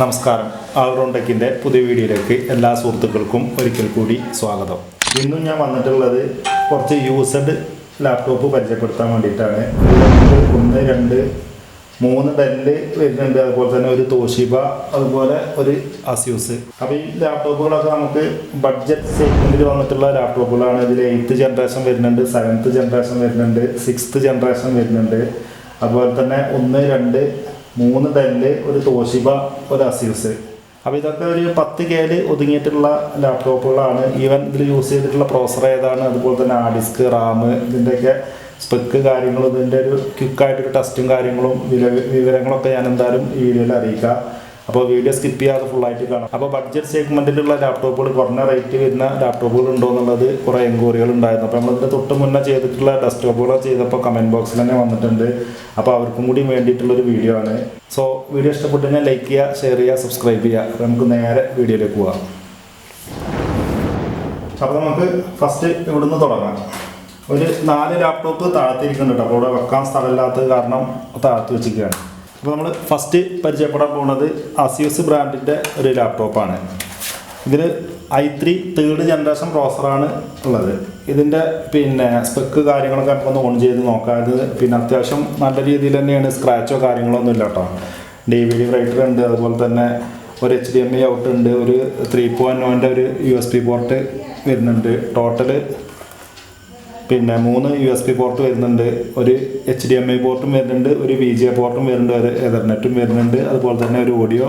നമസ്കാരം. ആൾറൗണ്ട് ടെക്കിന്റെ പുതിയ വീഡിയോയിലേക്ക് എല്ലാ സുഹൃത്തുക്കൾക്കും ഒരിക്കൽ കൂടി സ്വാഗതം. ഇന്നും ഞാൻ വന്നിട്ടുള്ളത് കുറച്ച് യൂസഡ് ലാപ്ടോപ്പ് പരിചയപ്പെടുത്താൻ വേണ്ടിയിട്ടാണ്. ഒന്ന് രണ്ട് മൂന്ന് ഡെല്ല് വരുന്നുണ്ട്. അതുപോലെ തന്നെ ഒരു തോഷിബ അതുപോലെ ഒരു അസ്യൂസ് അപ്പോൾ ഈ ലാപ്ടോപ്പുകളൊക്കെ നമുക്ക് ബഡ്ജറ്റ് സെഗ്മെന്റിൽ വന്നിട്ടുള്ള ലാപ്ടോപ്പുകളാണ് ഇതിൽ എയ്ത്ത് ജനറേഷൻ വരുന്നുണ്ട് സെവൻത്ത് ജനറേഷൻ വരുന്നുണ്ട് സിക്സ്ത് ജനറേഷൻ വരുന്നുണ്ട്. അതുപോലെ തന്നെ ഒന്ന് രണ്ട് മൂന്ന് ഡെല്ല് ഒരു തോഷിബ ഒരു അസ്യൂസ് അപ്പോൾ ഇതൊക്കെ ഒരു പത്ത് കേൽ ഒതുങ്ങിയിട്ടുള്ള ലാപ്ടോപ്പുകളാണ് ഈവൻ ഇതിൽ യൂസ് ചെയ്തിട്ടുള്ള പ്രോസർ ഏതാണ്? അതുപോലെ തന്നെ ആ ഡിസ്ക് റാം ഇതിന്റെയൊക്കെ സ്പെക്ക് കാര്യങ്ങളും ഇതിന്റെ ഒരു ക്വിക്കായിട്ടൊരു ടെസ്റ്റും കാര്യങ്ങളും വിവ- വിവരങ്ങളൊക്കെ ഞാൻ എന്തായാലും ഈ വീഡിയോയിൽ അറിയിക്കാം. അപ്പോൾ വീഡിയോ സ്കിപ്പ് ചെയ്യാതെ ഫുള്ളായിട്ട് കാണാം. അപ്പോൾ ബഡ്ജറ്റ് സെഗ്മെന്റിലുള്ള ലാപ്ടോപ്പുകൾ കുറഞ്ഞ റേറ്റ് വരുന്ന ലാപ്ടോപ്പുകൾ ഉണ്ടോ എന്നുള്ളത് കുറേ എൻക്വയറികൾ ഉണ്ടായിരുന്നു. അപ്പോൾ നമ്മളിതിന്റെ തൊട്ട് മുന്നേ ചെയ്തിട്ടുള്ള ഡെസ്ക്ടോപ്പുകൾ ചെയ്തപ്പോൾ കമന്റ് ബോക്സിൽ തന്നെ വന്നിട്ടുണ്ട്. അപ്പോൾ അവർക്കും കൂടി വേണ്ടിയിട്ടുള്ളൊരു വീഡിയോ ആണ്. സോ വീഡിയോ ഇഷ്ടപ്പെട്ടു കഴിഞ്ഞാൽ ലൈക്ക് ചെയ്യുക ഷെയർ ചെയ്യുക സബ്സ്ക്രൈബ് ചെയ്യുക. അപ്പോൾ നമുക്ക് നേരെ വീഡിയോയിലേക്ക് പോകാം. അപ്പോൾ നമുക്ക് ഫസ്റ്റ് ഇവിടുന്ന് തുടങ്ങാം. ഒരു നാല് ലാപ്ടോപ്പ് താഴ്ത്തിരിക്കുന്നുണ്ട്. അപ്പോൾ ഇവിടെ വെക്കാൻ സ്ഥലമില്ലാത്തത് കാരണം താഴ്ത്തി വെച്ചിരിക്കുകയാണ്. അപ്പോൾ നമ്മൾ ഫസ്റ്റ് പരിചയപ്പെടാൻ പോകുന്നത് അസ്യൂസ് ബ്രാൻഡിന്റെ ഒരു ലാപ്ടോപ്പാണ് ഇതിൽ ഐ ത്രീ തേർഡ് ജനറേഷൻ പ്രോസറാണ് ഉള്ളത്. ഇതിന്റെ പിന്നെ സ്പെക്ക് കാര്യങ്ങളൊക്കെ നമുക്കൊന്ന് ഓൺ ചെയ്ത് നോക്കാം. ഇത് പിന്നെ അത്യാവശ്യം നല്ല രീതിയിൽ തന്നെയാണ് സ്ക്രാച്ചോ കാര്യങ്ങളോ ഒന്നും ഇല്ല കേട്ടോ ഡി വി ഡി റൈറ്റർ ഉണ്ട് അതുപോലെ തന്നെ ഒരു H D M I out ഉണ്ട് ഒരു ത്രീ പോയിന്റ് നോന്റെ ഒരു യു എസ് പി പോർട്ട് വരുന്നുണ്ട്. ടോട്ടൽ പിന്നെ മൂന്ന് യു എസ് പി പോർട്ട് വരുന്നുണ്ട് ഒരു എച്ച് ഡി എം ഐ പോർട്ടും വരുന്നുണ്ട് ഒരു വി ജി എ പോർട്ടും വരുന്നുണ്ട് ഒരു എതർനെറ്റും വരുന്നുണ്ട് അതുപോലെ തന്നെ ഒരു ഓഡിയോ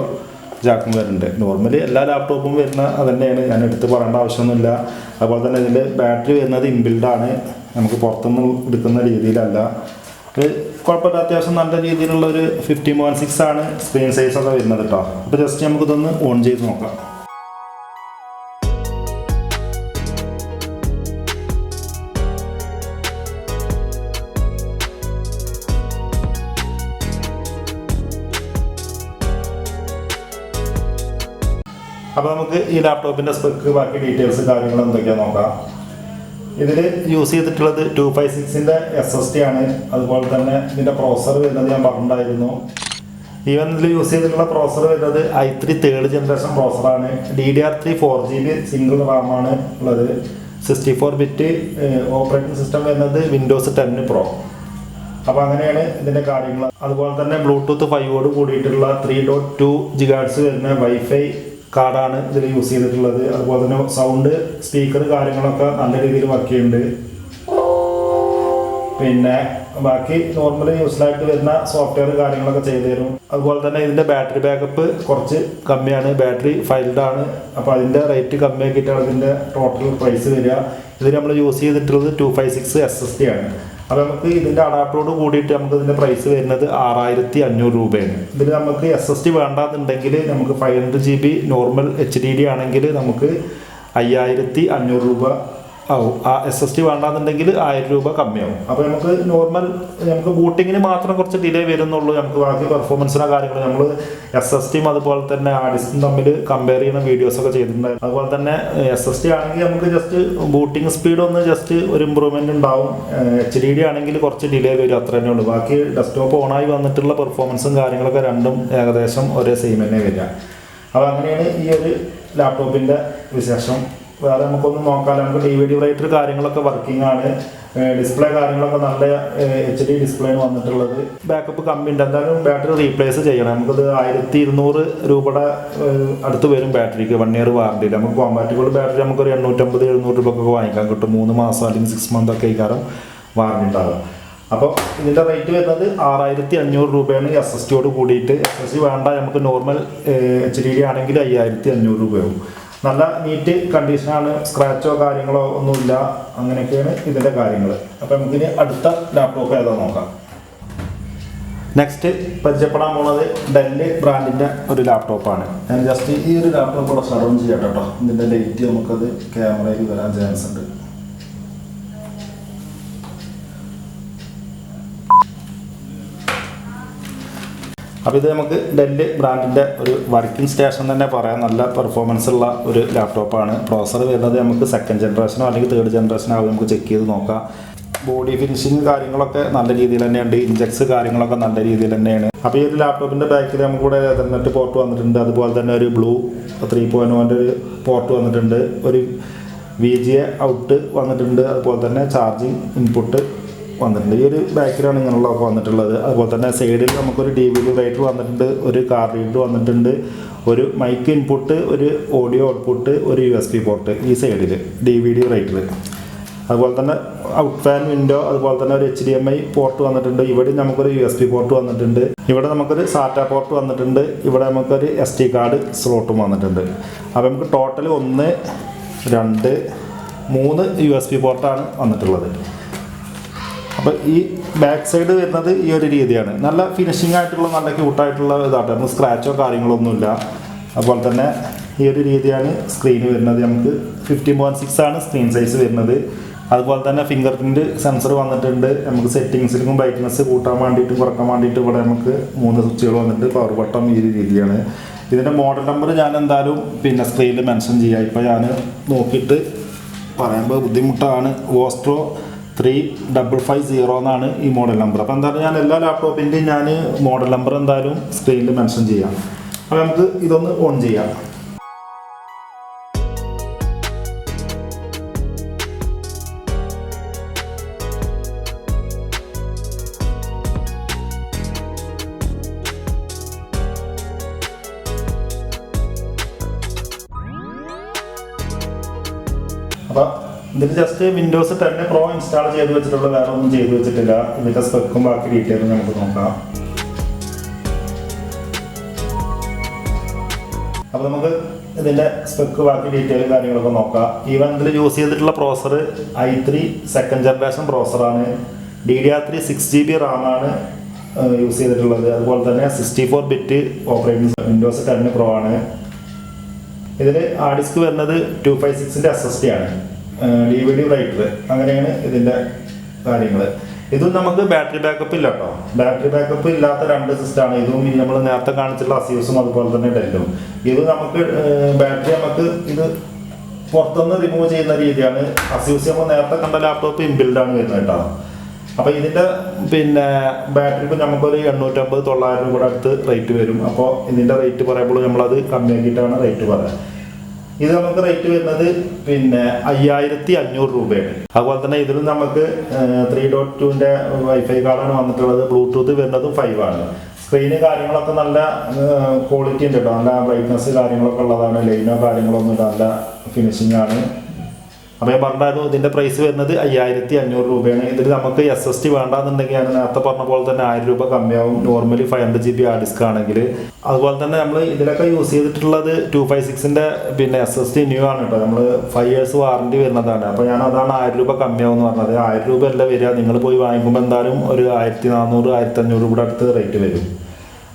ജാക്കും വരുന്നുണ്ട്. നോർമലി എല്ലാ ലാപ്ടോപ്പും വരുന്ന തന്നെയാണ് ഞാൻ എടുത്ത് പറയേണ്ട ആവശ്യമൊന്നുമില്ല. അതുപോലെ തന്നെ ഇതിന്റെ ബാറ്ററി വരുന്നത് ഇൻബിൽഡാണ് നമുക്ക് പുറത്തുനിന്ന് എടുക്കുന്ന രീതിയിലല്ല. കുഴപ്പമില്ല അത്യാവശ്യം നല്ല രീതിയിലുള്ള ഒരു ഫിഫ്റ്റി പോയിന്റ് സിക്സ് ആണ് സ്ക്രീൻ സൈസ് ഒക്കെ വരുന്നത് കേട്ടോ അപ്പോൾ ജസ്റ്റ് നമുക്കിതൊന്ന് ഓൺ ചെയ്ത് നോക്കാം. അപ്പോൾ നമുക്ക് ഈ ലാപ്ടോപ്പിന്റെ സ്പെക്ക് ബാക്കി ഡീറ്റെയിൽസ് കാര്യങ്ങൾ എന്തൊക്കെയാണ് നോക്കാം. ഇതിൽ യൂസ് ചെയ്തിട്ടുള്ളത് ടു ഫൈവ് സിക്സിന്റെ എസ് എസ് ടി ആണ്. അതുപോലെ തന്നെ ഇതിന്റെ പ്രോസർ വരുന്നത് ഞാൻ പറഞ്ഞിട്ടുണ്ടായിരുന്നു. ഈവൻ ഇതിൽ യൂസ് ചെയ്തിട്ടുള്ള പ്രോസർ വരുന്നത് I three third generation പ്രോസറാണ് D D R three four G B single റാമാണ് ഉള്ളത്. Sixty four bit operating system വരുന്നത് വിൻഡോസ് ടെൻ പ്രോ അപ്പോൾ അങ്ങനെയാണ് ഇതിന്റെ കാര്യങ്ങൾ അതുപോലെ തന്നെ ബ്ലൂടൂത്ത് ഫൈവോട് കൂടിയിട്ടുള്ള ത്രീ ഡോട്ട് ടു ജിഗാഡ്സ് വരുന്ന വൈഫൈ കാർഡാണ് ഇതിൽ യൂസ് ചെയ്തിട്ടുള്ളത്. അതുപോലെ തന്നെ സൗണ്ട് സ്പീക്കർ കാര്യങ്ങളൊക്കെ നല്ല രീതിയിൽ വർക്ക് ചെയ്യുന്നുണ്ട്. പിന്നെ ബാക്കി നോർമലി യൂസ്ഫുള്ളായിട്ട് വരുന്ന സോഫ്റ്റ്വെയർ കാര്യങ്ങളൊക്കെ ചെയ്തു തരും. അതുപോലെ തന്നെ ഇതിന്റെ ബാറ്ററി ബാക്കപ്പ് കുറച്ച് കമ്മിയാണ്. ബാറ്ററി ഫൈൽഡ് ആണ്. അപ്പോൾ അതിന്റെ റേറ്റ് കമ്മിയാക്കിയിട്ടാണ് ഇതിന്റെ ടോട്ടൽ പ്രൈസ് വരിക. ഇത് നമ്മൾ യൂസ് ചെയ്തിട്ടുള്ളത് two five six S S D ആണ്. അപ്പോൾ നമുക്ക് ഇതിന്റെ അഡാപ്റ്ററോട് കൂടിയിട്ട് നമുക്ക് ഇതിന്റെ പ്രൈസ് വരുന്നത് ആറായിരത്തി അഞ്ഞൂറ് രൂപയാണ്. ഇതിൽ നമുക്ക് എസ് എസ് ടി വേണ്ടാന്നുണ്ടെങ്കിൽ നമുക്ക് five hundred G B normal H D D ആണെങ്കിൽ നമുക്ക് അയ്യായിരത്തി അഞ്ഞൂറ് രൂപ ആവും ആ എസ് എസ് ടി വേണ്ടാന്നുണ്ടെങ്കിൽ ആയിരം രൂപ കമ്മിയാവും. അപ്പോൾ നമുക്ക് നോർമൽ നമുക്ക് ബൂട്ടിങ്ങിന് മാത്രം കുറച്ച് ഡിലേ വരുന്നുള്ളൂ. നമുക്ക് ബാക്കി പെർഫോമൻസിനോ കാര്യങ്ങൾ നമ്മൾ എസ് എസ് ടിയും അതുപോലെ തന്നെ ആഡിസും തമ്മിൽ കമ്പയർ ചെയ്യുന്ന വീഡിയോസ് ഒക്കെ ചെയ്തിട്ടുണ്ടായിരുന്നു അതുപോലെ തന്നെ എസ് എസ് ടി ആണെങ്കിൽ നമുക്ക് ജസ്റ്റ് ബൂട്ടിംഗ് സ്പീഡ് ഒന്ന് ജസ്റ്റ് ഒരു ഇമ്പ്രൂവ്മെന്റ് ഉണ്ടാവും. എച്ച് ഡി ഡി ആണെങ്കിൽ കുറച്ച് ഡിലേ വരും അത്ര തന്നെ ഉള്ളൂ. ബാക്കി ഡെസ്ക്ടോപ്പ് ഓണായി വന്നിട്ടുള്ള പെർഫോമൻസും കാര്യങ്ങളൊക്കെ രണ്ടും ഏകദേശം ഒരേ സെയിം തന്നെ വരിക. അപ്പോൾ അങ്ങനെയാണ് ഈ ഒരു ലാപ്ടോപ്പിന്റെ വിശേഷം. വേറെ നമുക്കൊന്ന് നോക്കാം നമുക്ക് ടി വി ഡി റൈറ്റർ കാര്യങ്ങളൊക്കെ വർക്കിംഗ് ആണ്. ഡിസ്പ്ലേ കാര്യങ്ങളൊക്കെ നല്ല എച്ച് ഡി ഡിസ്പ്ലേ ആണ് വന്നിട്ടുള്ളത്. ബാക്കപ്പ് കമ്മി ഉണ്ട്. എന്തായാലും ബാറ്ററി റീപ്ലേസ് ചെയ്യണം. നമുക്കത് ആയിരത്തി ഇരുന്നൂറ് രൂപയുടെ അടുത്ത് വരും ബാറ്ററിക്ക് വൺ ഇയർ വാറണ്ടി നമുക്ക് കോമ്പാറ്റബിൾ ബാറ്ററി നമുക്കൊരു എണ്ണൂറ്റമ്പത് എഴുന്നൂറ് രൂപക്കൊക്കെ വാങ്ങിക്കാൻ കിട്ടും. മൂന്ന് മാസം അല്ലെങ്കിൽ സിക്സ് മന്ത് ഒക്കെ ഇക്കാരം വാറണ്ടി ഉണ്ടാകും അപ്പോൾ ഇതിന്റെ റേറ്റ് വരുന്നത് ആറായിരത്തി അഞ്ഞൂറ് രൂപയാണ് എസ് എസ് ടിയോട് കൂടിയിട്ട്. എസ് എസ് ടി വേണ്ട നമുക്ക് നോർമൽ എച്ച് ഡി ഡി ആണെങ്കിൽ അയ്യായിരത്തി അഞ്ഞൂറ് രൂപയാവും. നല്ല നീറ്റ് കണ്ടീഷനാണ് സ്ക്രാച്ചോ കാര്യങ്ങളോ ഒന്നുമില്ല. അങ്ങനെയൊക്കെയാണ് ഇതിന്റെ കാര്യങ്ങൾ അപ്പോൾ നമുക്കിനി അടുത്ത ലാപ്ടോപ്പ് ഏതാ നോക്കാം. നെക്സ്റ്റ് പരിചയപ്പെടാൻ പോണത് ഡെല്ല് ബ്രാൻഡിന്റെ ഒരു ലാപ്ടോപ്പാണ് ഞാൻ ജസ്റ്റ് ഈ ഒരു ലാപ്ടോപ്പ് ഷഡൗൺ ചെയ്യട്ടെ കേട്ടോ. ഇതിന്റെ ലൈറ്റ് നമുക്കത് ക്യാമറയിൽ വരാൻ ചാൻസ് ഉണ്ട്. അപ്പോൾ ഇത് നമുക്ക് ഡെല്ല് ബ്രാൻഡിന്റെ ഒരു വർക്കിംഗ് സ്റ്റേഷൻ തന്നെ പറയാം. നല്ല പെർഫോമൻസ് ഉള്ള ഒരു ലാപ്ടോപ്പാണ് പ്രോസർ വരുന്നത് നമുക്ക് സെക്കൻഡ് ജനറേഷനോ അല്ലെങ്കിൽ തേർഡ് ജനറേഷനോ ആവും. നമുക്ക് ചെക്ക് ചെയ്ത് നോക്കാം. ബോഡി ഫിനിഷിങ് കാര്യങ്ങളൊക്കെ നല്ല രീതിയിൽ തന്നെയുണ്ട്. ഇഞ്ചക്സ് കാര്യങ്ങളൊക്കെ നല്ല രീതിയിൽ തന്നെയാണ്. അപ്പോൾ ഈ ഒരു ലാപ്ടോപ്പിന്റെ ബാക്കിൽ നമുക്കിവിടെ എതർനെറ്റ് പോർട്ട് വന്നിട്ടുണ്ട്. അതുപോലെ തന്നെ ഒരു ബ്ലൂ ത്രീ പോയിന്റ് വന്റെ ഒരു പോർട്ട് വന്നിട്ടുണ്ട്. ഒരു വി ജി എ ഔട്ട് വന്നിട്ടുണ്ട്. അതുപോലെ തന്നെ ചാർജിങ് ഇൻപുട്ട് വന്നിട്ടുണ്ട്. ഈ ഒരു ബാക്കിലാണ് ഇങ്ങനെയുള്ളതൊക്കെ വന്നിട്ടുള്ളത്. അതുപോലെ തന്നെ സൈഡിൽ നമുക്കൊരു ഡി വി ഡി റൈറ്റർ വന്നിട്ടുണ്ട് ഒരു കാർ റീഡർ വന്നിട്ടുണ്ട് ഒരു മൈക്ക് ഇൻപുട്ട് ഒരു ഓഡിയോ ഔട്ട്പുട്ട് ഒരു യു എസ് പി പോർട്ട് ഈ സൈഡിൽ ഡി വി ഡി റൈറ്റർ അതുപോലെ തന്നെ ഔട്ട് ഫാൻ വിൻഡോ അതുപോലെ തന്നെ ഒരു H D M I port വന്നിട്ടുണ്ട്. ഇവിടെ നമുക്കൊരു യു എസ് പി പോർട്ട് വന്നിട്ടുണ്ട്. ഇവിടെ നമുക്കൊരു സാറ്റ പോർട്ട് വന്നിട്ടുണ്ട്. ഇവിടെ നമുക്കൊരു എസ് ടി കാർഡ് സ്ലോട്ടും വന്നിട്ടുണ്ട്. അപ്പോൾ നമുക്ക് ടോട്ടൽ ഒന്ന് രണ്ട് മൂന്ന് യു എസ് പി പോർട്ടാണ് വന്നിട്ടുള്ളത്. അപ്പോൾ ഈ ബാക്ക് സൈഡ് വരുന്നത് ഈ ഒരു രീതിയാണ്. നല്ല ഫിനിഷിംഗ് ആയിട്ടുള്ള നല്ല ക്യൂട്ടായിട്ടുള്ള ഇതാണ്. നമുക്ക് സ്ക്രാച്ചോ കാര്യങ്ങളൊന്നുമില്ല. അതുപോലെ തന്നെ ഈ ഒരു രീതിയാണ് സ്ക്രീൻ വരുന്നത്. നമുക്ക് ഫിഫ്റ്റീൻ പോയിന്റ് സിക്സ് ആണ് സ്ക്രീൻ സൈസ് വരുന്നത്. അതുപോലെ തന്നെ ഫിംഗർ പ്രിന്റ് സെൻസർ വന്നിട്ടുണ്ട്. നമുക്ക് സെറ്റിങ്സിലും ബ്രൈറ്റ്നസ് കൂട്ടാൻ വേണ്ടിയിട്ടും കുറയ്ക്കാൻ വേണ്ടിയിട്ടും ഇവിടെ നമുക്ക് മൂന്ന് സ്വിച്ചുകൾ വന്നിട്ട് പവർ ബട്ടൺ ഈ ഒരു രീതിയാണ്. ഇതിന്റെ മോഡൽ നമ്പർ ഞാൻ എന്തായാലും പിന്നെ സ്ക്രീനിൽ മെൻഷൻ ചെയ്യാം. ഇപ്പോൾ ഞാൻ നോക്കിയിട്ട് പറയുമ്പോൾ ബുദ്ധിമുട്ടാണ്. Vostro three double five zero എന്നാണ് ഈ മോഡൽ നമ്പർ അപ്പോൾ എന്തായാലും ഞാൻ എല്ലാ ലാപ്ടോപ്പിന്റെയും ഞാൻ മോഡൽ നമ്പർ എന്തായാലും സ്ക്രീനിൽ മെൻഷൻ ചെയ്യാം. അപ്പോൾ നമുക്ക് ഇതൊന്ന് ഓൺ ചെയ്യാം. Just Windows ten pro install ചെയ്ത് വെച്ചിട്ടുള്ള വേറെ ഒന്നും ചെയ്ത് വെച്ചിട്ടില്ല. ഇതിന്റെ സ്പെക്കും ബാക്കി ഡീറ്റെയിലും നമുക്ക് നോക്കാം. അപ്പോൾ നമുക്ക് ഇതിന്റെ സ്പെക്ക് ബാക്കി ഡീറ്റെയിലും കാര്യങ്ങളൊക്കെ നോക്കാം. ഈവൻ ഇതിൽ യൂസ് ചെയ്തിട്ടുള്ള processor I three second generation പ്രോസറാണ് D D R three six G B റാമാണ് use ചെയ്തിട്ടുള്ളത്. അതുപോലെ തന്നെ sixty four bit operating Windows ten pro ആണ്. ഇതിൽ ആ ഡിസ്ക് വരുന്നത് ടു ഫൈവ് സിക്സിന്റെ എസ് എസ് ടി ആണ്. ഡി വി ഡി റൈറ്റർ അങ്ങനെയാണ് ഇതിന്റെ കാര്യങ്ങൾ ഇതും നമുക്ക് ബാറ്ററി ബാക്കപ്പ് ഇല്ല കേട്ടോ ബാറ്ററി ബാക്കപ്പ് ഇല്ലാത്ത രണ്ട് സിസ്റ്റമാണ് ഇതും നമ്മൾ നേരത്തെ കാണിച്ചിട്ടുള്ള അസ്യൂസും അതുപോലെ തന്നെ ഡെല്ലും ഇത് നമുക്ക് ബാറ്ററി നമുക്ക് ഇത് പുറത്തുനിന്ന് റിമൂവ് ചെയ്യുന്ന രീതിയാണ്. അസ്യൂസ് നമ്മൾ നേരത്തെ കണ്ട ലാപ്ടോപ്പ് ഇൻബിൽഡാണ് വരുന്നത് കേട്ടോ അപ്പോൾ ഇതിന്റെ പിന്നെ ബാറ്ററി ഇപ്പോൾ നമുക്കൊരു എണ്ണൂറ്റമ്പത് തൊള്ളായിരം കൂടെ അടുത്ത് റേറ്റ് വരും. അപ്പോൾ ഇതിന്റെ റേറ്റ് പറയുമ്പോൾ നമ്മളത് കമ്മിയാക്കിയിട്ടാണ് റേറ്റ് പറയുക. ഇത് നമുക്ക് റേറ്റ് വരുന്നത് പിന്നെ അയ്യായിരത്തി അഞ്ഞൂറ് രൂപയാണ്. അതുപോലെ തന്നെ ഇതിലും നമുക്ക് ത്രീ ഡോട്ട് ടുവിന്റെ വൈഫൈ കാർഡാണ് വന്നിട്ടുള്ളത്. ബ്ലൂടൂത്ത് വരുന്നതും ഫൈവ് ആണ്. സ്ക്രീന് കാര്യങ്ങളൊക്കെ നല്ല ക്വാളിറ്റി ഉണ്ട് കേട്ടോ നല്ല ബ്രൈറ്റ്നസ് കാര്യങ്ങളൊക്കെ ഉള്ളതാണ്. ലൈനോ കാര്യങ്ങളൊന്നും നല്ല ഫിനിഷിംഗ് ആണ്. അപ്പോൾ ഞാൻ പറഞ്ഞായിരുന്നു ഇതിന്റെ പ്രൈസ് വരുന്നത് അയ്യായിരത്തി അഞ്ഞൂറ് രൂപയാണ്. ഇതിൽ നമുക്ക് എസ് എസ് ടി വേണ്ടാന്നുണ്ടെങ്കിൽ ഞാൻ നേരത്തെ പറഞ്ഞ പോലെ തന്നെ ആയിരം രൂപ കമ്മിയാവും. Normally five hundred G B ആ ഡിസ്ക് ആണെങ്കിൽ അതുപോലെ തന്നെ നമ്മൾ ഇതിലൊക്കെ യൂസ് ചെയ്തിട്ടുള്ളത് ടു ഫൈവ് സിക്സിന്റെ പിന്നെ എസ് എസ് ടി ന്യൂ ആണ് കേട്ടോ നമ്മൾ ഫൈവ് ഇയേഴ്സ് വാറണ്ടി വരുന്നതാണ്. അപ്പോൾ ഞാൻ അതാണ് ആയിരം രൂപ കമ്മിയാവും എന്ന് പറഞ്ഞത് ആയിരം രൂപ അല്ല വരിക. നിങ്ങൾ പോയി വാങ്ങിക്കുമ്പോൾ എന്തായാലും ഒരു ആയിരത്തി നാനൂറ് ആയിരത്തി അഞ്ഞൂറ് രൂപയുടെ അടുത്ത് റേറ്റ് വരും.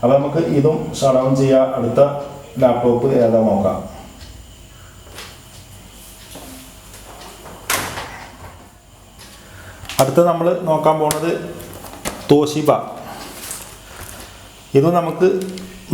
അപ്പോൾ നമുക്ക് ഇതും ഷട്ട് ഡൗൺ ചെയ്യുക അടുത്ത ലാപ്ടോപ്പ് ഏതാ നോക്കാം. അടുത്ത നമ്മൾ നോക്കാൻ പോണത് തോശിബ ഇത് നമുക്ക്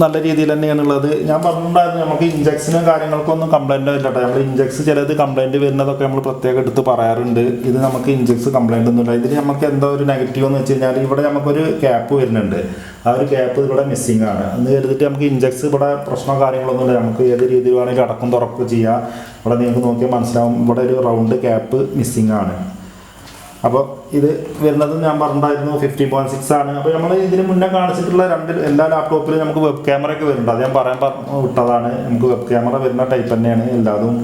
നല്ല രീതിയിൽ തന്നെയാണുള്ളത്. ഞാൻ പറഞ്ഞിട്ടുണ്ടായിരുന്നു നമുക്ക് ഇഞ്ചക്ഷനും കാര്യങ്ങൾക്കൊന്നും കംപ്ലൈന്റോ ഇല്ല കേട്ടോ നമ്മൾ ഇഞ്ചക്സ് ചിലത് കംപ്ലൈന്റ് വരുന്നതൊക്കെ നമ്മൾ പ്രത്യേകം എടുത്ത് പറയാറുണ്ട്. ഇത് നമുക്ക് ഇഞ്ചക്സ് കംപ്ലൈന്റ് ഒന്നുമില്ല ഇതിന് നമുക്ക് എന്തോ ഒരു നെഗറ്റീവ് എന്ന് വെച്ച് കഴിഞ്ഞാൽ ഇവിടെ നമുക്കൊരു ക്യാപ്പ് വരുന്നുണ്ട്. ആ ഒരു ക്യാപ്പ് ഇവിടെ മിസ്സിംഗ് ആണ്. എന്ന് കരുതിയിട്ട് നമുക്ക് ഇഞ്ചക്സ് ഇവിടെ പ്രശ്നമോ കാര്യങ്ങളൊന്നുമില്ല നമുക്ക് ഏത് രീതിയിൽ വേണമെങ്കിലും അടക്കം തുറക്കുക ചെയ്യാം. ഇവിടെ നിങ്ങൾക്ക് നോക്കിയാൽ മനസ്സിലാവും. ഇവിടെ ഒരു റൗണ്ട് ക്യാപ്പ് മിസ്സിംഗ് ആണ്. അപ്പോൾ ഇത് വരുന്നത് ഞാൻ പറഞ്ഞിട്ടുണ്ടായിരുന്നു ഫിഫ്റ്റി പോയിന്റ് സിക്സ് ആണ്. അപ്പോൾ നമ്മൾ ഇതിന് മുന്നേ കാണിച്ചിട്ടുള്ള രണ്ട് എല്ലാ ലാപ്ടോപ്പിലും നമുക്ക് വെബ് ക്യാമറ ഒക്കെ വരുന്നുണ്ട്. അത് ഞാൻ പറയാൻ പറഞ്ഞു വിട്ടതാണ്. നമുക്ക് വെബ് ക്യാമറ വരുന്ന ടൈപ്പ് തന്നെയാണ് എല്ലാതും.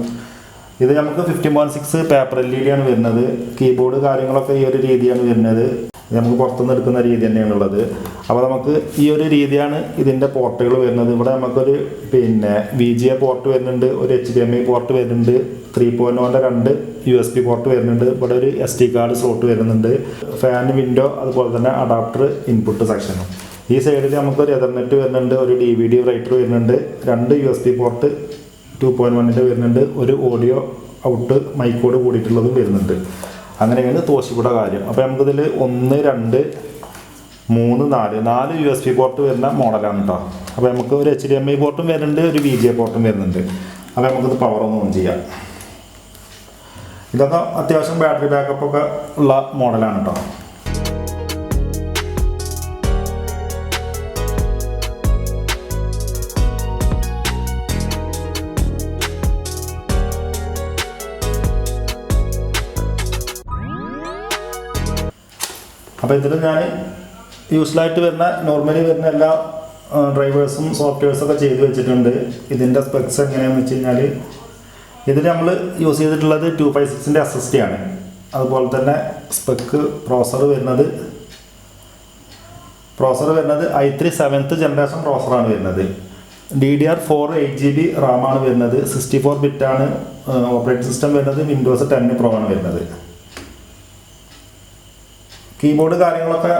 ഇത് നമുക്ക് fifty point six paper L E D ആണ് വരുന്നത്. കീബോർഡ് കാര്യങ്ങളൊക്കെ ഈ ഒരു രീതിയാണ് വരുന്നത്. നമുക്ക് പുറത്തുനിന്ന് എടുക്കുന്ന രീതി തന്നെയാണുള്ളത് അപ്പോൾ നമുക്ക് ഈ ഒരു രീതിയാണ് ഇതിന്റെ പോർട്ടുകൾ വരുന്നത്. ഇവിടെ നമുക്കൊരു പിന്നെ വി ജി എ പോർട്ട് വരുന്നുണ്ട് ഒരു H D M I port വരുന്നുണ്ട് ത്രീ പോയിന്റ് വണ്ണിന്റെ രണ്ട് യു എസ് പി പോർട്ട് വരുന്നുണ്ട്. ഇവിടെ ഒരു എസ് ടി കാർഡ് സ്ലോട്ട് വരുന്നുണ്ട്. ഫാൻ വിൻഡോ അതുപോലെ തന്നെ അഡാപ്റ്റർ ഇൻപുട്ട് സെക്ഷനും ഈ സൈഡിൽ നമുക്കൊരു എതർനെറ്റ് വരുന്നുണ്ട് ഒരു ഡി വി ഡി റൈറ്റർ വരുന്നുണ്ട് രണ്ട് U S B port two point വണ്ണിന്റെ വരുന്നുണ്ട് ഒരു ഓഡിയോ ഔട്ട് മൈക്കോട് കൂടിയിട്ടുള്ളതും വരുന്നുണ്ട്. അങ്ങനെയാണ് തോശിപ്പുട കാര്യം. അപ്പോൾ നമുക്കിതിൽ ഒന്ന് രണ്ട് മൂന്ന് നാല് നാല് യു എസ് പി പോർട്ട് വരുന്ന മോഡലാണ് കേട്ടോ അപ്പോൾ നമുക്ക് ഒരു എച്ച് ഡി എം ഐ പോർട്ടും വരുന്നുണ്ട് ഒരു വി ജി പോർട്ടും വരുന്നുണ്ട്. അപ്പോൾ നമുക്കിത് പവർ ഒന്ന് ഓൺ ചെയ്യാം. ഇതൊക്കെ അത്യാവശ്യം ബാറ്ററി ബാക്കപ്പ് ഒക്കെ ഉള്ള മോഡലാണ് കേട്ടോ അപ്പോൾ ഇതിൽ ഞാൻ യൂസ്ഫുള്ളായിട്ട് വരുന്ന നോർമലി വരുന്ന എല്ലാ ഡ്രൈവേഴ്സും സോഫ്റ്റ്വെയർസും ഒക്കെ ചെയ്ത് വെച്ചിട്ടുണ്ട്. ഇതിന്റെ സ്പെക്സ് എങ്ങനെയാണെന്ന് വെച്ച് കഴിഞ്ഞാൽ ഇതിൽ നമ്മൾ യൂസ് ചെയ്തിട്ടുള്ളത് ടു ഫൈവ് സിക്സിന്റെ ആണ്. അതുപോലെ തന്നെ സ്പെക്ക് പ്രോസർ വരുന്നത് പ്രോസർ വരുന്നത് ഐ ത്രീ സെവൻത്ത് ജനറേഷൻ പ്രോസറാണ് വരുന്നത്. D D R four eight G B റാമാണ് വരുന്നത്. സിക്സ്റ്റി ഫോർ ബിറ്റാണ് ഓപ്പറേറ്റിംഗ് സിസ്റ്റം വരുന്നത്. വിൻഡോസ് ടെൻ പ്രോ ആണ് വരുന്നത്. കീബോർഡ് കാര്യങ്ങളൊക്കെ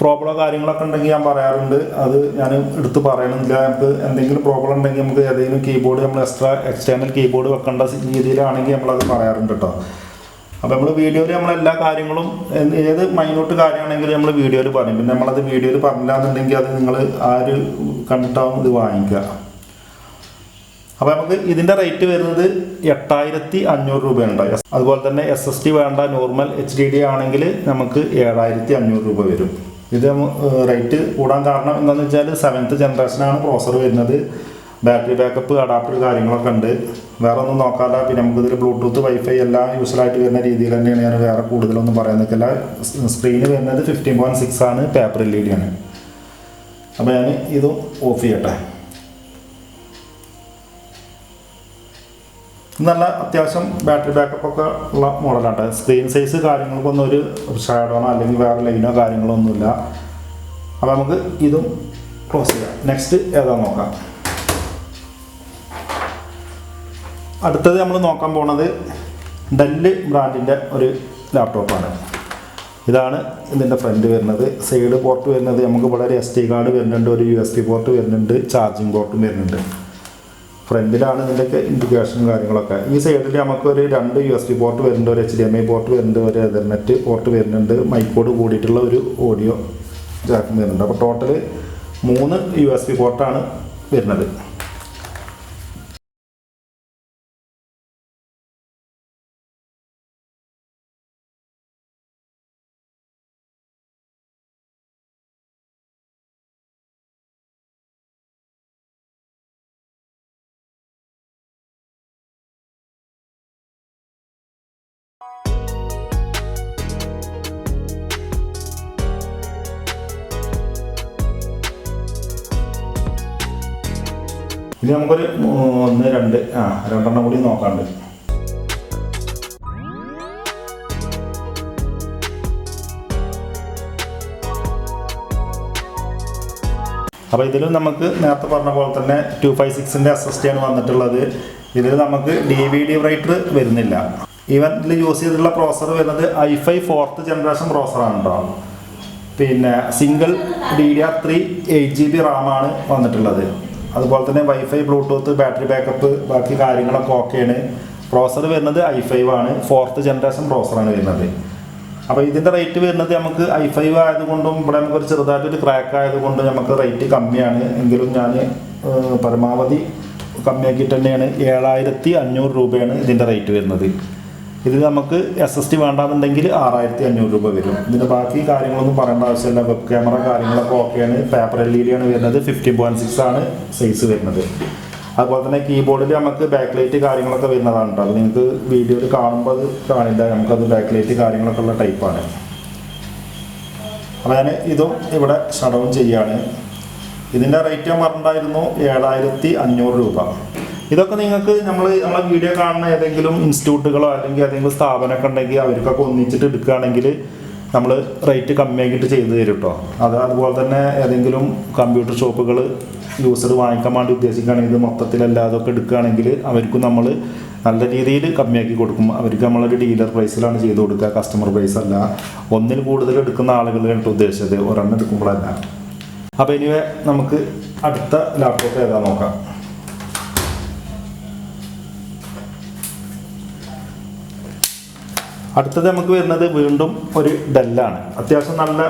പ്രോബ്ലമോ കാര്യങ്ങളൊക്കെ ഉണ്ടെങ്കിൽ ഞാൻ പറയാറുണ്ട്. അത് ഞാൻ എടുത്ത് പറയണമെന്നില്ല നമുക്ക് എന്തെങ്കിലും പ്രോബ്ലം ഉണ്ടെങ്കിൽ നമുക്ക് ഏതെങ്കിലും കീബോർഡ് നമ്മൾ എക്സ്ട്രാ എക്സ്റ്റേണൽ കീബോർഡ് വെക്കേണ്ട രീതിയിലാണെങ്കിൽ നമ്മളത് പറയാറുണ്ട് കേട്ടോ. അപ്പോൾ നമ്മൾ വീഡിയോയിൽ നമ്മൾ എല്ലാ കാര്യങ്ങളും ഏത് മൈന്യൂട്ട് കാര്യമാണെങ്കിലും നമ്മൾ വീഡിയോയിൽ പറയും. പിന്നെ നമ്മളത് വീഡിയോയിൽ പറഞ്ഞില്ല എന്നുണ്ടെങ്കിൽ അത് നിങ്ങൾ ആ ഒരു കണ്ടിട്ടാവും ഇത് വാങ്ങിക്കുക. അപ്പോൾ നമുക്ക് ഇതിന്റെ റേറ്റ് വരുന്നത് എട്ടായിരത്തി അഞ്ഞൂറ് രൂപയാണ് ഉണ്ടാവുക അതുപോലെ തന്നെ എസ് എസ് ടി വേണ്ട നോർമൽ എച്ച് ഡി ഡി ആണെങ്കിൽ നമുക്ക് ഏഴായിരത്തി അഞ്ഞൂറ് രൂപ വരും. ഇത് റേറ്റ് കൂടാൻ കാരണം എന്താണെന്ന് വെച്ചാൽ സെവൻത്ത് ജനറേഷനാണ് പ്രോസർ വരുന്നത്. ബാറ്ററി ബാക്കപ്പ് അഡാപ്റ്റർ കാര്യങ്ങളൊക്കെ ഉണ്ട്. വേറെ ഒന്നും നോക്കാതെ പിന്നെ നമുക്കിതിൽ ബ്ലൂടൂത്ത് വൈഫൈ എല്ലാം യൂസ്ഫുള്ളായിട്ട് വരുന്ന രീതിയിൽ തന്നെയാണ് ഞാൻ വേറെ കൂടുതലൊന്നും പറയാൻ നിൽക്കില്ല. സ്ക്രീന് വരുന്നത് ഫിഫ്റ്റീൻ പോയിന്റ് സിക്സ് ആണ് പേപ്പർ എൽ ഇ ഡി ആണ്. അപ്പോൾ ഞാൻ ഇതും ഓഫ് ചെയ്യട്ടെ. നല്ല അത്യാവശ്യം ബാറ്ററി ബാക്കപ്പ് ഒക്കെ ഉള്ള മോഡലാണ് സ്ക്രീൻ സൈസ് കാര്യങ്ങൾക്കൊന്നും ഒരു ഷാഡോണോ അല്ലെങ്കിൽ വേറെ ലൈനോ കാര്യങ്ങളോ ഒന്നുമില്ല അപ്പോൾ നമുക്ക് ഇതും ക്ലോസ് ചെയ്യാം. നെക്സ്റ്റ് ഏതാ നോക്കാം? അടുത്തത് നമ്മൾ നോക്കാൻ പോണത് ഡെല്ല് ബ്രാൻഡിന്റെ ഒരു ലാപ്ടോപ്പാണ് ഇതാണ് ഇതിന്റെ ഫ്രണ്ട് വരുന്നത്. സൈഡ് പോർട്ട് വരുന്നത് നമുക്ക് വളരെ എസ് ടി കാർഡ് വരുന്നുണ്ട് ഒരു യു എസ് പി പോർട്ട് വരുന്നുണ്ട് ചാർജിങ് പോർട്ടും വരുന്നുണ്ട്. ഫ്രണ്ടിലാണ് ഇതിന്റെയൊക്കെ ഇൻഡിക്കേഷനും കാര്യങ്ങളൊക്കെ. ഈ സൈഡിൽ നമുക്ക് ഒരു രണ്ട് യു എസ് ബി പോർട്ട് വരുന്നുണ്ട് ഒരു H D M I port വരുന്നുണ്ട് ഒരു എതർനെറ്റ് പോർട്ട് വരുന്നുണ്ട് മൈക്കോട് കൂടിയിട്ടുള്ള ഒരു ഓഡിയോ ജാക്കും വരുന്നുണ്ട്. അപ്പോൾ ടോട്ടൽ മൂന്ന് യു എസ് ബി പോർട്ടാണ് വരുന്നത്. ഇനി നമുക്കൊരു ഒന്ന് രണ്ട് ആ രണ്ടെണ്ണം കൂടി നോക്കാണ്ട്. അപ്പോൾ ഇതിലും നമുക്ക് നേരത്തെ പറഞ്ഞ പോലെ തന്നെ ടു ഫൈവ് സിക്സിന്റെ എസ് എസ് ടി ആണ് വന്നിട്ടുള്ളത്. ഇതിൽ നമുക്ക് ഡി വി ഡി റൈറ്റർ വരുന്നില്ല. ഈവൻ ഇതിൽ യൂസ് ചെയ്തിട്ടുള്ള പ്രോസർ വരുന്നത് ഐ ഫൈവ് ഫോർത്ത് ജനറേഷൻ ആണ് കേട്ടോ പിന്നെ single D D R three eight G B റാമാണ് വന്നിട്ടുള്ളത്. അതുപോലെ തന്നെ വൈഫൈ ബ്ലൂടൂത്ത് ബാറ്ററി ബാക്കപ്പ് ബാക്കി കാര്യങ്ങളൊക്കെ ഓക്കെയാണ് പ്രോസർ വരുന്നത് ഐ ഫൈവ് ആണ്. ഫോർത്ത് ജനറേഷൻ പ്രോസറാണ് വരുന്നത്. അപ്പോൾ ഇതിന്റെ റേറ്റ് വരുന്നത് നമുക്ക് ഐ ഫൈവ് ആയതുകൊണ്ടും ഇവിടെ നമുക്കൊരു ചെറുതായിട്ടൊരു ക്രാക്ക് ആയതുകൊണ്ട് നമുക്ക് റേറ്റ് കമ്മിയാണ്. എങ്കിലും ഞാൻ പരമാവധി കമ്മിയാക്കിയിട്ട് തന്നെയാണ്. ഏഴായിരത്തി അഞ്ഞൂറ് രൂപയാണ് ഇതിന്റെ റേറ്റ് വരുന്നത്. ഇത് നമുക്ക് എസ് എസ് ടി വേണ്ടാന്നുണ്ടെങ്കിൽ ആറായിരത്തി അഞ്ഞൂറ് രൂപ വരും. ഇതിന്റെ ബാക്കി കാര്യങ്ങളൊന്നും പറയേണ്ട ആവശ്യമില്ല. വെബ് ക്യാമറ കാര്യങ്ങളൊക്കെ ഓക്കെയാണ് പേപ്പർ എൽ ഇ ഡി ആണ് വരുന്നത്. ഫിഫ്റ്റീൻ പോയിന്റ് സിക്സ് ആണ് സൈസ് വരുന്നത്. അതുപോലെ തന്നെ കീബോർഡിൽ നമുക്ക് ബാക്ക് ലൈറ്റ് കാര്യങ്ങളൊക്കെ വരുന്നതാണ് കേട്ടോ അത് നിങ്ങൾക്ക് വീഡിയോയിൽ കാണുമ്പോൾ അത് കാണില്ല. നമുക്കത് ബാക്ക് ലൈറ്റ് കാര്യങ്ങളൊക്കെ ഉള്ള ടൈപ്പാണ് അപ്പോൾ ഞാൻ ഇതും ഇവിടെ ഷട്ട് ഡൗൺ ചെയ്യാണ്. ഇതിന്റെ റേറ്റ് ഞാൻ പറഞ്ഞിട്ടുണ്ടായിരുന്നു ഏഴായിരത്തി അഞ്ഞൂറ് രൂപ. ഇതൊക്കെ നിങ്ങൾക്ക് നമ്മൾ നമ്മളെ വീഡിയോ കാണുന്ന ഏതെങ്കിലും ഇൻസ്റ്റിറ്റ്യൂട്ടുകളോ അല്ലെങ്കിൽ ഏതെങ്കിലും സ്ഥാപനമൊക്കെ ഉണ്ടെങ്കിൽ അവർക്കൊക്കെ ഒന്നിച്ചിട്ട് എടുക്കുകയാണെങ്കിൽ നമ്മൾ റേറ്റ് കമ്മിയാക്കിയിട്ട് ചെയ്തു തരും കേട്ടോ അത് അതുപോലെ തന്നെ ഏതെങ്കിലും കമ്പ്യൂട്ടർ ഷോപ്പുകൾ യൂസർ വാങ്ങിക്കാൻ വേണ്ടി ഉദ്ദേശിക്കുകയാണെങ്കിൽ ഇത് മൊത്തത്തിലല്ലാതൊക്കെ എടുക്കുകയാണെങ്കിൽ അവർക്കും നമ്മൾ നല്ല രീതിയിൽ കമ്മിയാക്കി കൊടുക്കും. അവർക്ക് നമ്മളൊരു ഡീലർ പ്രൈസിലാണ് ചെയ്ത് കൊടുക്കുക. കസ്റ്റമർ പ്രൈസ് അല്ല. ഒന്നിൽ കൂടുതൽ എടുക്കുന്ന ആളുകളാണ് ഉദ്ദേശിച്ചത്. ഒരെണ്ണം എടുക്കുമ്പോഴല്ല. അപ്പോൾ ഇനിവേ നമുക്ക് അടുത്ത ലാപ്ടോപ്പ് ഏതാ നോക്കാം. അടുത്തത് നമുക്ക് വരുന്നത് വീണ്ടും ഒരു ഡെല്ലാണ്. അത്യാവശ്യം നല്ല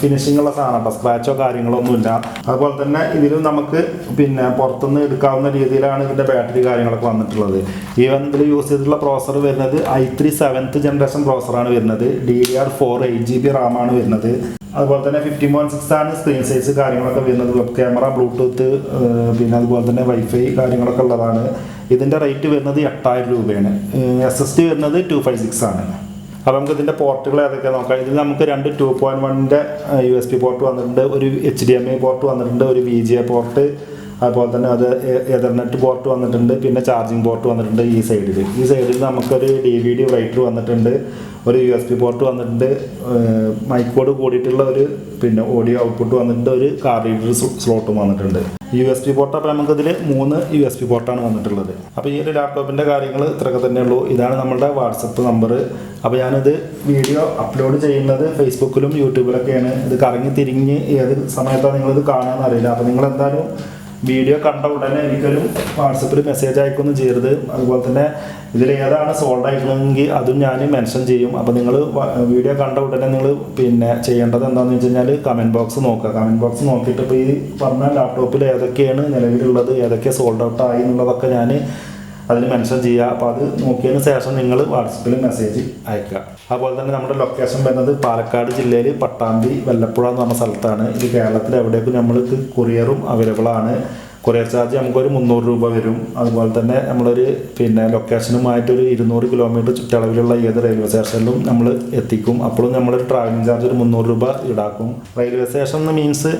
ഫിനിഷിംഗ് ഉള്ള സാധനം കേട്ടോ സ്ക്രാച്ചോ കാര്യങ്ങളോ ഒന്നുമില്ല അതുപോലെ തന്നെ ഇതിലും നമുക്ക് പിന്നെ പുറത്തുനിന്ന് എടുക്കാവുന്ന രീതിയിലാണ് ഇതിന്റെ ബാറ്ററി കാര്യങ്ങളൊക്കെ വന്നിട്ടുള്ളത്. ഈവൻ ഇതിൽ യൂസ് ചെയ്തിട്ടുള്ള പ്രോസർ വരുന്നത് ഐ ത്രീ സെവൻത്ത് ജനറേഷൻ പ്രോസറാണ് വരുന്നത്. D D R four eight G B റാമാണ് വരുന്നത്. അതുപോലെ തന്നെ ഫിഫ്റ്റി പോയിന്റ് സിക്സ് ആണ് സ്ക്രീൻ സൈസ് കാര്യങ്ങളൊക്കെ വരുന്നത്. വെബ് ക്യാമറ ബ്ലൂടൂത്ത് പിന്നെ അതുപോലെ തന്നെ വൈഫൈ കാര്യങ്ങളൊക്കെ ഉള്ളതാണ്. ഇതിന്റെ റേറ്റ് വരുന്നത് എട്ടായിരം രൂപയാണ്. എസ് എസ് ടി വരുന്നത് ടു ഫൈവ് സിക്സ് ആണ്. അപ്പോൾ നമുക്ക് ഇതിന്റെ പോർട്ടുകൾ ഏതൊക്കെ നോക്കാം. ഇതിൽ നമുക്ക് രണ്ട് ടു പോയിന്റ് വണ്ണിന്റെ യു എസ് പി പോർട്ട് വന്നിട്ടുണ്ട് ഒരു H D M I port വന്നിട്ടുണ്ട് ഒരു വി ജി എ പോർട്ട് അതുപോലെ തന്നെ അത് എതർനെറ്റ് പോർട്ട് വന്നിട്ടുണ്ട് പിന്നെ ചാർജിങ് പോർട്ട് വന്നിട്ടുണ്ട് ഈ സൈഡിൽ ഈ സൈഡിൽ നമുക്കൊരു ഡി വി ഡി റൈറ്റർ വന്നിട്ടുണ്ട്. ഒരു യു എസ് പി പോർട്ട് വന്നിട്ടുണ്ട്. മൈക്കോട് കൂടിയിട്ടുള്ള ഒരു പിന്നെ ഓഡിയോ ഔട്ട്പുട്ട് വന്നിട്ടുണ്ട്. ഒരു കാർ റീഡർ സ്ലോട്ടും വന്നിട്ടുണ്ട്. യു എസ് പി പോർട്ട് അപ്പോൾ നമുക്കിതിൽ മൂന്ന് യു എസ് പി പോർട്ടാണ് വന്നിട്ടുള്ളത്. അപ്പോൾ ഈ ഒരു ലാപ്ടോപ്പിന്റെ കാര്യങ്ങൾ ഇത്രയൊക്കെ തന്നെ ഉള്ളൂ. ഇതാണ് നമ്മുടെ വാട്സപ്പ് നമ്പർ അപ്പോൾ ഞാനിത് വീഡിയോ അപ്ലോഡ് ചെയ്യുന്നത് ഫേസ്ബുക്കിലും യൂട്യൂബിലൊക്കെയാണ് ഇത് കറങ്ങി തിരിഞ്ഞ് ഏത് സമയത്താണ് നിങ്ങളിത് കാണാമെന്ന് അറിയില്ല അപ്പോൾ നിങ്ങൾ എന്തായാലും വീഡിയോ കണ്ട ഉടനെ എനിക്കൊരു വാട്സപ്പിൽ മെസ്സേജ് അയക്കൊന്നും ചെയ്യരുത്. അതുപോലെ തന്നെ ഇതിൽ ഏതാണ് സോൾഡ് ആയിട്ടുള്ളതെങ്കിൽ അതും ഞാൻ മെൻഷൻ ചെയ്യും. അപ്പോൾ നിങ്ങൾ വീഡിയോ കണ്ട ഉടനെ നിങ്ങൾ പിന്നെ ചെയ്യേണ്ടത് എന്താണെന്ന് വെച്ച് കഴിഞ്ഞാൽ കമന്റ് ബോക്സ് നോക്കുക. കമന്റ് ബോക്സ് നോക്കിയിട്ട് ഇപ്പോൾ ഈ പറഞ്ഞ ലാപ്ടോപ്പിൽ ഏതൊക്കെയാണ് നിലവിലുള്ളത് ഏതൊക്കെ സോൾഡ് ഔട്ട് ആയി എന്നുള്ളതൊക്കെ ഞാൻ അതിൽ മെൻഷൻ ചെയ്യുക. അപ്പോൾ അത് നോക്കിയതിന് ശേഷം നിങ്ങൾ വാട്സപ്പിൽ മെസ്സേജ് അയക്കുക. അതുപോലെ തന്നെ നമ്മുടെ ലൊക്കേഷൻ വരുന്നത് പാലക്കാട് ജില്ലയിൽ പട്ടാമ്പി വല്ലപ്പുഴ എന്ന് പറഞ്ഞ സ്ഥലത്താണ്. ഇത് കേരളത്തിൽ എവിടേക്കും നമ്മൾക്ക് കൊറിയറും അവൈലബിൾ ആണ്. കൊറിയർ ചാർജ് നമുക്കൊരു മുന്നൂറ് രൂപ വരും. അതുപോലെ തന്നെ നമ്മളൊരു പിന്നെ ലൊക്കേഷനുമായിട്ട് ഒരു ഇരുന്നൂറ് കിലോമീറ്റർ ചുറ്റളവിലുള്ള ഏത് റെയിൽവേ സ്റ്റേഷനിലും നമ്മൾ എത്തിക്കും. അപ്പോഴും നമ്മളൊരു ട്രാവലിംഗ് ചാർജ് ഒരു മുന്നൂറ് രൂപ ഈടാക്കും. റെയിൽവേ സ്റ്റേഷൻ എന്ന് മീൻസ്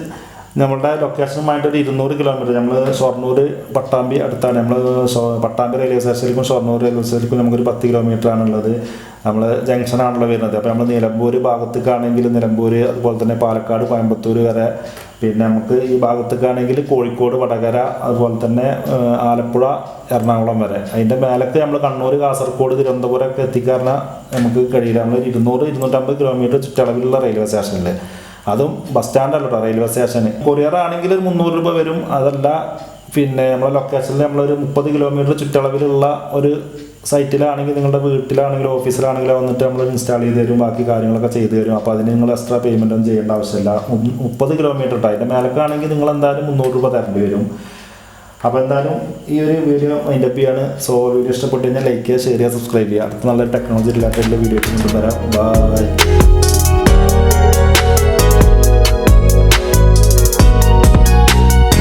നമ്മളുടെ ലൊക്കേഷനുമായിട്ട് ഒരു ഇരുന്നൂറ് കിലോമീറ്റർ നമ്മൾ ഷൊർണൂർ പട്ടാമ്പി അടുത്താണ്. നമ്മൾ പട്ടാമ്പി റെയിൽവേ സ്റ്റേഷനിലേക്കും ഷൊർണൂർ റെയിൽവേ സ്റ്റേഷനിലേക്കും നമുക്കൊരു പത്ത് കിലോമീറ്റർ ആണുള്ളത്. നമ്മൾ ജംഗ്ഷനാണല്ലോ വരുന്നത്. അപ്പോൾ നമ്മൾ നിലമ്പൂർ ഭാഗത്തേക്കാണെങ്കിൽ നിലമ്പൂർ അതുപോലെ തന്നെ പാലക്കാട് കോയമ്പത്തൂർ വരെ പിന്നെ നമുക്ക് ഈ ഭാഗത്തേക്കാണെങ്കിൽ കോഴിക്കോട് വടകര അതുപോലെ തന്നെ ആലപ്പുഴ എറണാകുളം വരെ. അതിന്റെ മേലൊക്കെ നമ്മൾ കണ്ണൂർ കാസർഗോഡ് തിരുവനന്തപുരം ഒക്കെ എത്തിക്കാറിന് നമുക്ക് കഴിയില്ല. നമ്മൾ ഇരുന്നൂറ് ഇരുന്നൂറ്റമ്പത് കിലോമീറ്റർ ചുറ്റളവിലുള്ള റെയിൽവേ സ്റ്റേഷനിൽ അതും ബസ് സ്റ്റാൻഡ് അല്ലോ റെയിൽവേ സ്റ്റേഷന് കൊറിയർ ആണെങ്കിൽ ഒരു മുന്നൂറ് രൂപ വരും. അതല്ല പിന്നെ നമ്മളെ ലൊക്കേഷനിൽ നമ്മളൊരു മുപ്പത് കിലോമീറ്റർ ചുറ്റളവിലുള്ള ഒരു സൈറ്റിലാണെങ്കിൽ നിങ്ങളുടെ വീട്ടിലാണെങ്കിലും ഓഫീസിലാണെങ്കിലും വന്നിട്ട് നമ്മൾ ഇൻസ്റ്റാൾ ചെയ്ത് തരും ബാക്കി കാര്യങ്ങളൊക്കെ ചെയ്ത് തരും. അപ്പോൾ അതിന് നിങ്ങൾ എക്സ്ട്രാ പേയ്മെന്റ് ഒന്നും ചെയ്യേണ്ട ആവശ്യമില്ല. മുപ്പത് കിലോമീറ്റർ ഉണ്ട് അതിന്റെ മേലക്കാണെങ്കിൽ നിങ്ങൾ എന്തായാലും മുന്നൂറ് രൂപ തരേണ്ടി വരും. അപ്പോൾ എന്തായാലും ഈ ഒരു വീഡിയോ മൈൻഡപ്പ് ചെയ്യാണ് സോ വീഡിയോ ഇഷ്ടപ്പെട്ടു കഴിഞ്ഞാൽ ലൈക്ക് ചെയ്യുക ഷെയർ ചെയ്യുക സബ്സ്ക്രൈബ് ചെയ്യുക. അടുത്ത നല്ല ടെക്നോളജി റിലേറ്റഡ് വീഡിയോ കൊണ്ടുവരാം ബൈ